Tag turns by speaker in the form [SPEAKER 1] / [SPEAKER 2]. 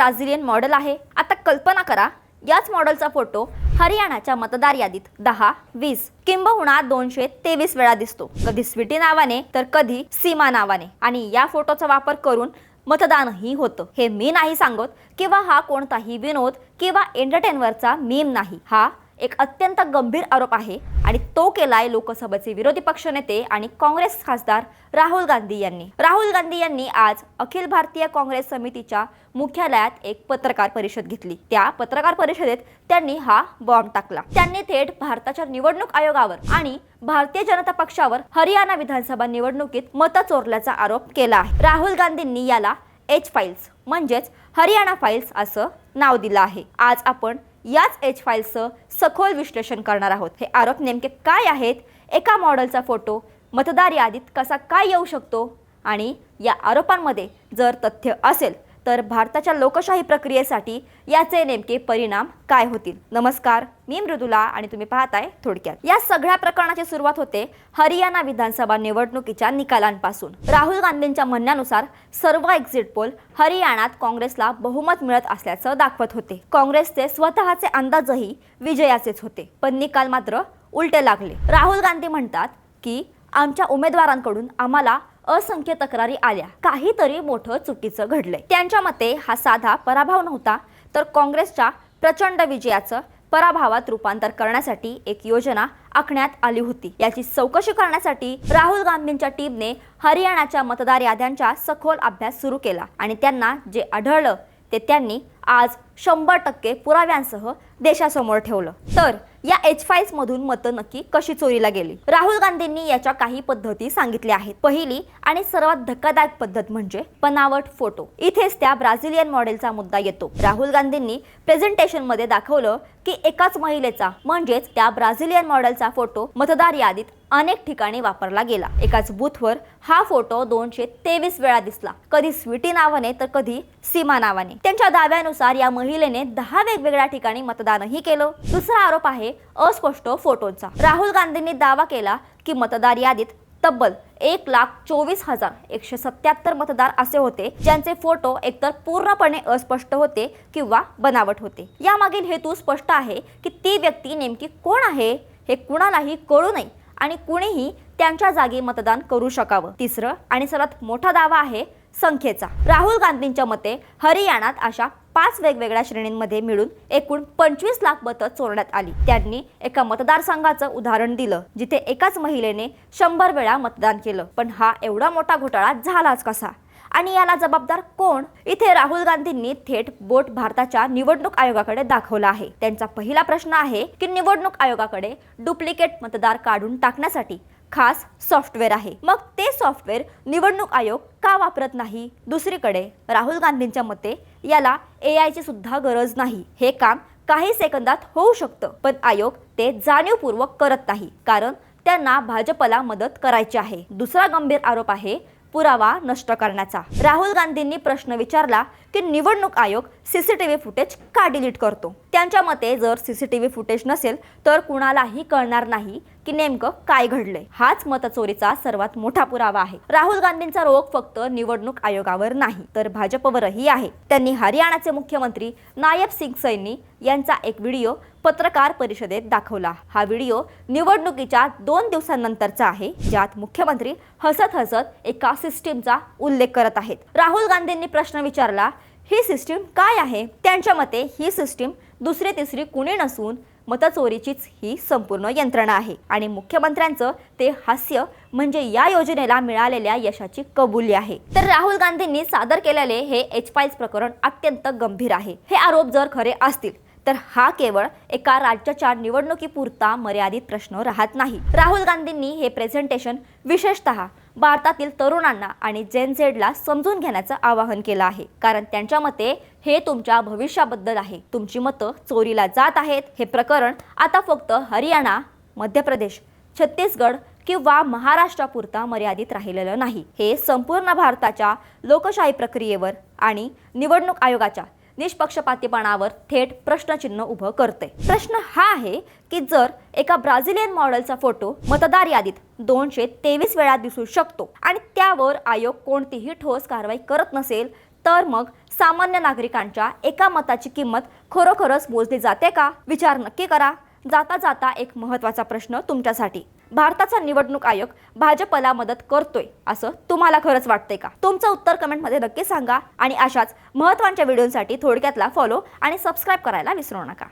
[SPEAKER 1] Brazilian model आहे. आता कल्पना करा याच मॉडेलचा फोटो हरियाणाच्या मतदार यादीत दहा वीस किंबहुना दोनशे तेवीस वेळा दिसतो. कधी स्वीटी नावाने तर कधी सीमा नावाने. आणि या फोटोचा वापर करून मतदानही होतं. हे मी नाही सांगत किंवा हा कोणताही विनोद किंवा एंटरटेनवरचा मीम नाही. हा एक अत्यंत गंभीर आरोप आहे आणि तो केलाय लोकसभेचे विरोधी पक्षनेते आणि काँग्रेस खासदार राहुल गांधी यांनी. राहुल गांधी यांनी आज अखिल भारतीय काँग्रेस समितीच्या मुख्यालयात एक पत्रकार परिषद घेतली. त्या पत्रकार परिषदेत त्यांनी हा बॉम्ब टाकला. त्यांनी थेट भारताच्या निवडणूक आयोगावर आणि भारतीय जनता पक्षावर हरियाणा विधानसभा निवडणुकीत मतं चोरल्याचा आरोप केला आहे. राहुल गांधींनी याला एच फाईल्स म्हणजेच हरियाणा फाईल्स असं नाव दिलं आहे. आज आपण याच एच फाईल्सचं सखोल विश्लेषण करणार आहोत. हे आरोप नेमके काय आहेत? एका मॉडेलचा फोटो मतदार यादीत कसा काय येऊ शकतो? आणि या आरोपांमध्ये जर तथ्य असेल तर भारताच्या लोकशाही प्रक्रियेसाठी याचे नेमके परिणाम काय होतील? नमस्कार मी मृदुला आणि तुम्ही पाहताय थोडक्यात. या सगळ्या प्रकरणाची सुरुवात होते हरियाणा विधानसभा निवडणुकीच्या निकालांपासून. राहुल गांधींच्या म्हणण्यानुसार सर्व एक्झिट पोल हरियाणात काँग्रेसला बहुमत मिळत असल्याचं दाखवत होते. काँग्रेसचे स्वतःचे अंदाजही विजयाचेच होते पण निकाल मात्र उलटे लागले. राहुल गांधी म्हणतात की आमच्या उमेदवारांकडून आम्हाला असंख्य तक्रारी आल्या. काहीतरी मोठं चुकीचं घडलंय. त्यांच्या मते हा साधा पराभव नव्हता तर काँग्रेसच्या प्रचंड विजयाचं पराभवात रूपांतर करण्यासाठी एक योजना आखण्यात आली होती. याची चौकशी करण्यासाठी राहुल गांधींच्या टीमने हरियाणाच्या मतदार याद्यांचा सखोल अभ्यास सुरू केला आणि त्यांना जे आढळलं ते त्यांनी आज शंभर टक्के पुराव्यांसह देशासमोर ठेवलं. तर या एच फाईल्स मधून मतं नक्की कशी चोरीला गेली? राहुल गांधींनी याच्या काही पद्धती सांगितल्या आहेत. पहिली आणि सर्वात धक्कादायक पद्धत म्हणजे बनावट फोटो. इथेच त्या ब्राझिलियन मॉडेलचा मुद्दा येतो. राहुल गांधींनी प्रेझेंटेशनमध्ये दाखवलं की एकाच महिलेचा म्हणजेच त्या ब्राझिलियन मॉडेलचा फोटो मतदार यादीत अनेक ठिकाणी वापरला गेला. एकाच बूथवर हा फोटो दोनशे तेवीस वेळा दिसला. कधी स्वीटी नावाने तर कधी सीमा नावाने. त्यांच्या दाव्यानुसार या महिलेने दहा वेगवेगळ्या ठिकाणी मतदानही केलं. दुसरा आरोप आहे अस्पष्ट फोटोंचा. राहुल गांधींनी दावा केला की मतदार यादीत तब्बल एक लाख चोवीस हजार एकशे सत्याहत्तर मतदार असे होते ज्यांचे फोटो एकतर पूर्णपणे अस्पष्ट होते किंवा बनावट होते. यामागील हेतू स्पष्ट आहे की ती व्यक्ती नेमकी कोण आहे हे कुणालाही कळू नये. आणि कुणीही त्यांच्या जागी मतदान करू शकावं. तिसरं आणि सर्वात मोठा दावा आहे संख्येचा. राहुल गांधींच्या मते हरियाणात अशा पाच वेगवेगळ्या श्रेणींमध्ये मिळून एकूण पंचवीस लाख मतं चोरण्यात आली. त्यांनी एका मतदारसंघाचं उदाहरण दिलं जिथे एकाच महिलेने शंभर वेळा मतदान केलं. पण हा एवढा मोठा घोटाळा झालाच कसा? आणि याला जबाबदार कोण? इथे राहुल गांधींनी थेट बोट भारताच्या निवडणूक आयोगाकडे दाखवला आहे. त्यांचा पहिला प्रश्न आहे की निवडणूक आयोगाकडे डुप्लिकेट मतदार काढून टाकण्यासाठी खास सॉफ्टवेअर आहे. मग ते सॉफ्टवेअर निवडणूक आयोग का वापरत नाही? दुसरीकडे राहुल गांधींच्या मते याला ए आयची सुद्धा गरज नाही. हे काम काही सेकंदात होऊ शकतं पण आयोग ते जाणीवपूर्वक करत नाही. कारण त्यांना भाजपला मदत करायची आहे. दुसरा गंभीर आरोप आहे पुरावा नष्ट करण्याचा. राहुल गांधींनी प्रश्न विचारला की निवडणूक आयोग सीसीटीव्ही फुटेज का डिलीट करतो? त्यांच्या मते जर सीसीटीव्ही फुटेज नसेल तर कुणालाही कळणार नाही की नेमकं काय घडलंय. हाच मतचोरीचा सर्वात मोठा पुरावा आहे. राहुल गांधींचा रोग फक्त निवडणूक आयोगावर नाही तर भाजपवरही आहे. त्यांनी हरियाणाचे मुख्यमंत्री नायब सिंग सैनी यांचा एक व्हिडिओ पत्रकार परिषदेत दाखवला. हा व्हिडिओ निवडणुकीच्या दोन दिवसांनंतरचा आहे ज्यात मुख्यमंत्री हसत हसत एका सिस्टीमचा उल्लेख करत आहेत. राहुल गांधींनी प्रश्न विचारला ही सिस्टीम काय आहे? त्यांच्या मते ही सिस्टीम दुसरी तिसरी कुणी नसून मतचोरीचीच ही संपूर्ण यंत्रणा आहे. आणि मुख्यमंत्र्यांचं ते हास्य म्हणजे या योजनेला मिळालेल्या यशाची कबुली आहे. तर राहुल गांधींनी सादर केलेले हे एच फाईल्स प्रकरण अत्यंत गंभीर आहे. हे आरोप जर खरे असतील तर हा केवळ एका राज्याच्या निवडणुकीपुरता मर्यादित प्रश्न राहत नाही. राहुल गांधींनी हे प्रेझेंटेशन विशेषतः भारतातील तरुणांना आणि जेन झेडला समजून घेण्याचं आवाहन केलं आहे. कारण त्यांच्या मते हे तुमच्या भविष्याबद्दल आहे. तुमची मतं चोरीला जात आहेत. हे प्रकरण आता फक्त हरियाणा मध्य प्रदेश छत्तीसगड किंवा महाराष्ट्रापुरता मर्यादित राहिलेलं नाही. हे संपूर्ण भारताच्या लोकशाही प्रक्रियेवर आणि निवडणूक आयोगाच्या निष्पक्षपातीपणावर थेट प्रश्नचिन्ह उभं करते. प्रश्न हा आहे की जर एका ब्राझिलियन मॉडेलचा फोटो मतदार यादीत दोनशे तेवीस वेळा दिसू शकतो आणि त्यावर आयोग कोणतीही ठोस कारवाई करत नसेल तर मग सामान्य नागरिकांच्या एका मताची किंमत खरोखरच मोजली जाते का? विचार नक्की करा. जाता जाता एक महत्त्वाचा प्रश्न तुमच्यासाठी. भारताचा निवडणूक आयोग भाजपला मदत करतोय असं तुम्हाला खरंच वाटतंय का? तुमचं उत्तर कमेंटमध्ये नक्की सांगा आणि अशाच महत्त्वाच्या व्हिडिओसाठी थोडक्यातला फॉलो आणि सबस्क्राईब करायला विसरू नका.